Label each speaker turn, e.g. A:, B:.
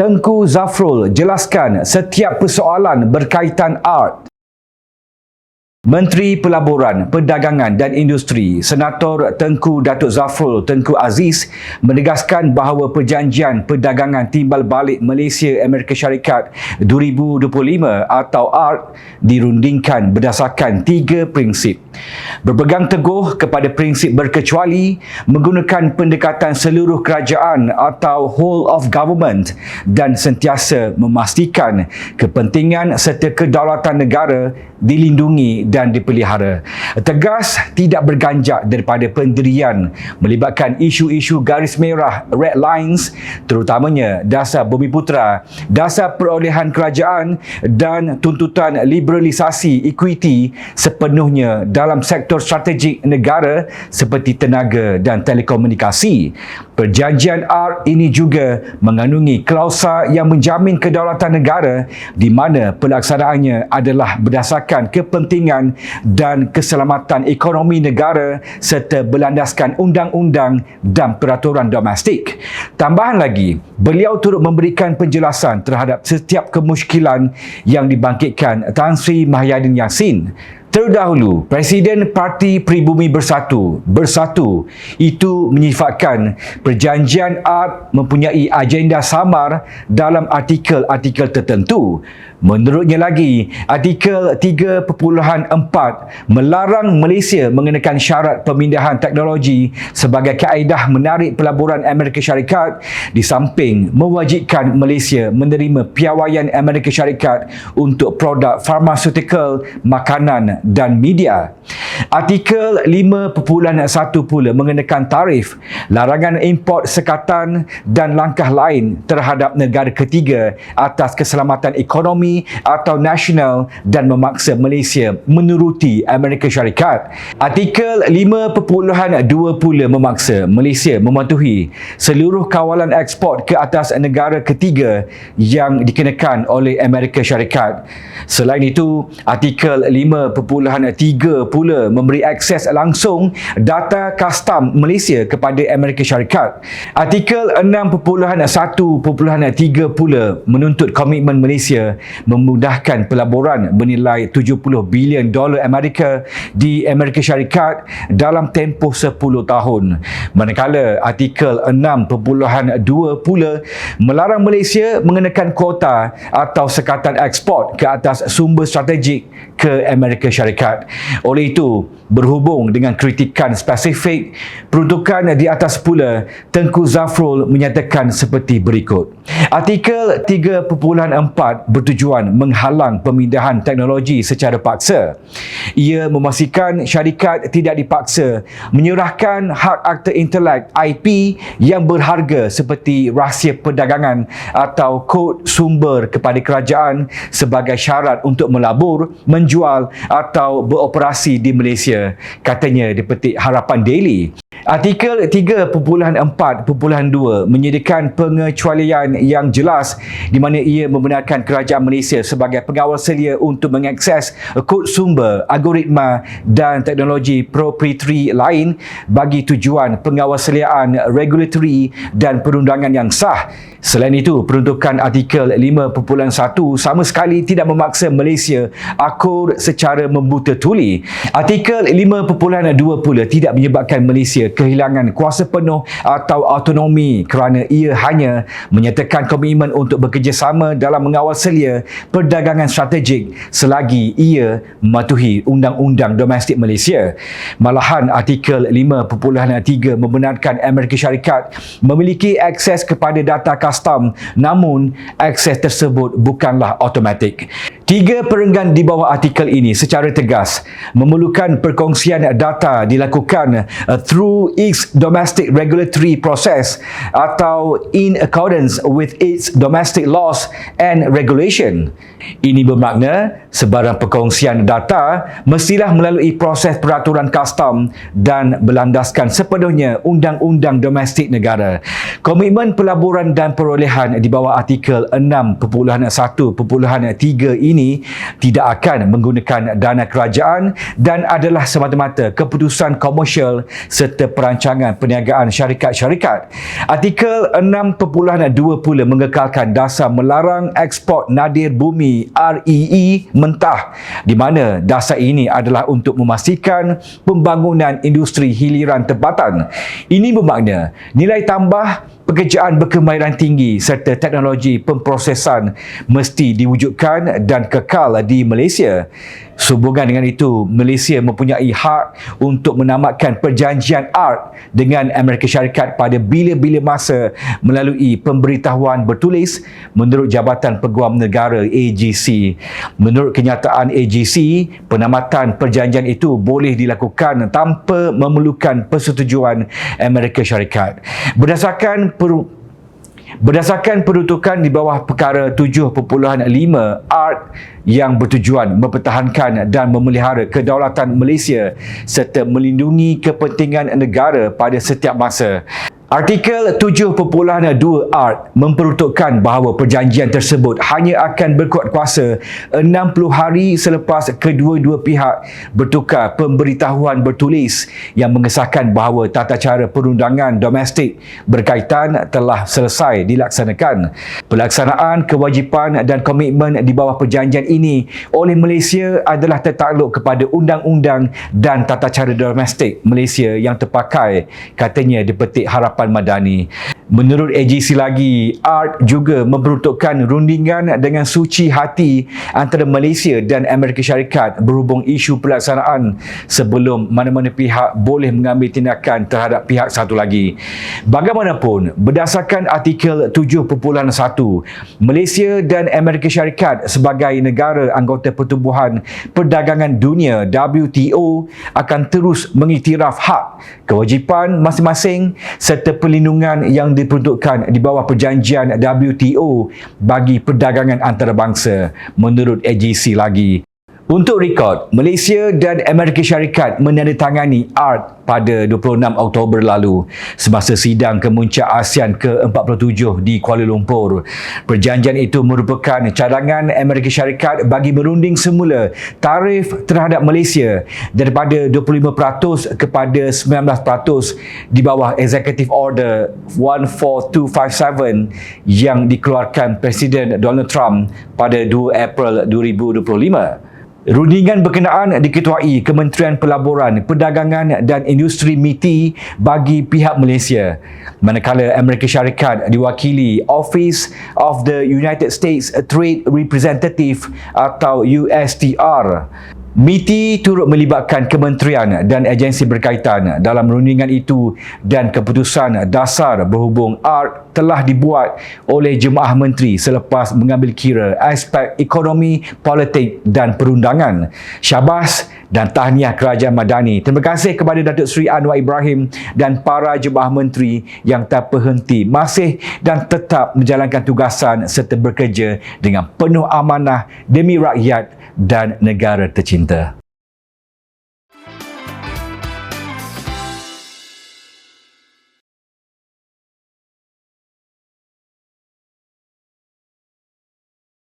A: Tengku Zafrul jelaskan setiap persoalan berkaitan art Menteri Pelaburan, Perdagangan dan Industri, Senator Tengku Datuk Zafrul Tengku Aziz menegaskan bahawa perjanjian perdagangan timbal balik Malaysia Amerika Syarikat 2025 atau ART dirundingkan berdasarkan tiga prinsip. Berpegang teguh kepada prinsip berkecuali, menggunakan pendekatan seluruh kerajaan atau whole of government dan sentiasa memastikan kepentingan serta kedaulatan negara dilindungi dan dipelihara. Tegas tidak berganjak daripada pendirian melibatkan isu-isu garis merah red lines terutamanya dasar bumi putra, dasar perolehan kerajaan dan tuntutan liberalisasi equity sepenuhnya dalam sektor strategik negara seperti tenaga dan telekomunikasi. Perjanjian R ini juga mengandungi klausa yang menjamin kedaulatan negara di mana pelaksanaannya adalah berdasarkan kepentingan dan keselamatan ekonomi negara serta berlandaskan undang-undang dan peraturan domestik. Tambahan lagi, beliau turut memberikan penjelasan terhadap setiap kemusykilan yang dibangkitkan Tan Sri Mahyadin Yassin Terdahulu, Presiden Parti Pribumi Bersatu, Bersatu itu menyifatkan perjanjian ART mempunyai agenda samar dalam artikel-artikel tertentu Menurutnya lagi, artikel 3.4 melarang Malaysia mengenakan syarat pemindahan teknologi sebagai kaedah menarik pelaburan Amerika Syarikat di samping mewajibkan Malaysia menerima piawaian Amerika Syarikat untuk produk farmaceutical, makanan dan media. Artikel 5.1 pula mengenakan tarif, larangan import sekatan dan langkah lain terhadap negara ketiga atas keselamatan ekonomi atau nasional dan memaksa Malaysia menuruti Amerika Syarikat. Artikel 5.2 pula memaksa Malaysia mematuhi seluruh kawalan ekspor ke atas negara ketiga yang dikenakan oleh Amerika Syarikat. Selain itu, artikel 5.3 pula memberi akses langsung data custom Malaysia kepada Amerika Syarikat. Artikel 6.1.3 pula menuntut komitmen Malaysia memudahkan pelaburan bernilai 70 bilion dolar Amerika di Amerika Syarikat dalam tempoh 10 tahun. Manakala artikel 6.2 pula melarang Malaysia mengenakan kuota atau sekatan ekspor ke atas sumber strategik ke Amerika Syarikat. Oleh itu, berhubung dengan kritikan spesifik, peruntukan di atas pula Tengku Zafrul menyatakan seperti berikut. Artikel 3.4 bertujuan menghalang pemindahan teknologi secara paksa. Ia memastikan syarikat tidak dipaksa menyerahkan hak akta intelek IP yang berharga seperti rahsia perdagangan atau kod sumber kepada kerajaan sebagai syarat untuk melabur, menjual atau beroperasi di Malaysia, katanya dipetik Harapan Daily. Artikel 3.4.2 menyediakan pengecualian yang jelas di mana ia membenarkan kerajaan Malaysia sebagai pengawal selia untuk mengakses kod sumber, algoritma dan teknologi proprietary lain bagi tujuan pengawasaliaan regulatory dan perundangan yang sah. Selain itu, peruntukan artikel 5.1 sama sekali tidak memaksa Malaysia akur secara membuta tuli. Artikel 5.2 pula tidak menyebabkan Malaysia kehilangan kuasa penuh atau autonomi kerana ia hanya menyatakan komitmen untuk bekerjasama dalam mengawal selia perdagangan strategik selagi ia mematuhi undang-undang domestik Malaysia. Malahan artikel 5.3 membenarkan Amerika Syarikat memiliki akses kepada data custom namun akses tersebut bukanlah automatik. Tiga perenggan di bawah artikel ini secara tegas memerlukan perkongsian data dilakukan uh, through its domestic regulatory process atau in accordance with its domestic laws and regulation. Ini bermakna sebarang perkongsian data mestilah melalui proses peraturan custom dan berlandaskan sepenuhnya undang-undang domestik negara. Komitmen pelaburan dan perolehan di bawah artikel 6.1.3 ini ini tidak akan menggunakan dana kerajaan dan adalah semata-mata keputusan komersial serta perancangan perniagaan syarikat-syarikat. Artikel 6.2 pula mengekalkan dasar melarang ekspor nadir bumi REE mentah di mana dasar ini adalah untuk memastikan pembangunan industri hiliran tempatan. Ini bermakna nilai tambah pekerjaan berkemahiran tinggi serta teknologi pemprosesan mesti diwujudkan dan kekal di Malaysia. Sehubungan dengan itu, Malaysia mempunyai hak untuk menamatkan perjanjian art dengan Amerika Syarikat pada bila-bila masa melalui pemberitahuan bertulis menurut Jabatan Peguam Negara AGC. Menurut kenyataan AGC, penamatan perjanjian itu boleh dilakukan tanpa memerlukan persetujuan Amerika Syarikat. Berdasarkan per Berdasarkan peruntukan di bawah perkara 7.5 ART yang bertujuan mempertahankan dan memelihara kedaulatan Malaysia serta melindungi kepentingan negara pada setiap masa. Artikel 7.2 ART memperuntukkan bahawa perjanjian tersebut hanya akan berkuat kuasa 60 hari selepas kedua-dua pihak bertukar pemberitahuan bertulis yang mengesahkan bahawa tata cara perundangan domestik berkaitan telah selesai dilaksanakan. Pelaksanaan kewajipan dan komitmen di bawah perjanjian ini oleh Malaysia adalah tertakluk kepada undang-undang dan tata cara domestik Malaysia yang terpakai katanya dipetik harapan harapan madani. Menurut AGC lagi, ART juga memperuntukkan rundingan dengan suci hati antara Malaysia dan Amerika Syarikat berhubung isu pelaksanaan sebelum mana-mana pihak boleh mengambil tindakan terhadap pihak satu lagi. Bagaimanapun, berdasarkan artikel 7.1, Malaysia dan Amerika Syarikat sebagai negara anggota Pertubuhan Perdagangan Dunia WTO akan terus mengiktiraf hak, kewajipan masing-masing serta perlindungan yang diperuntukkan di bawah perjanjian WTO bagi perdagangan antarabangsa menurut AGC lagi. Untuk rekod, Malaysia dan Amerika Syarikat menandatangani ART pada 26 Oktober lalu semasa sidang kemuncak ASEAN ke-47 di Kuala Lumpur. Perjanjian itu merupakan cadangan Amerika Syarikat bagi merunding semula tarif terhadap Malaysia daripada 25% kepada 19% di bawah Executive Order 14257 yang dikeluarkan Presiden Donald Trump pada 2 April 2025. Rundingan berkenaan diketuai Kementerian Pelaburan, Perdagangan dan Industri MITI bagi pihak Malaysia. Manakala Amerika Syarikat diwakili Office of the United States Trade Representative atau USTR. MITI turut melibatkan kementerian dan agensi berkaitan dalam rundingan itu dan keputusan dasar berhubung ART telah dibuat oleh jemaah menteri selepas mengambil kira aspek ekonomi, politik dan perundangan. Syabas dan tahniah Kerajaan Madani. Terima kasih kepada Datuk Seri Anwar Ibrahim dan para jemaah menteri yang tak berhenti masih dan tetap menjalankan tugasan serta bekerja dengan penuh amanah demi rakyat dan negara tercinta.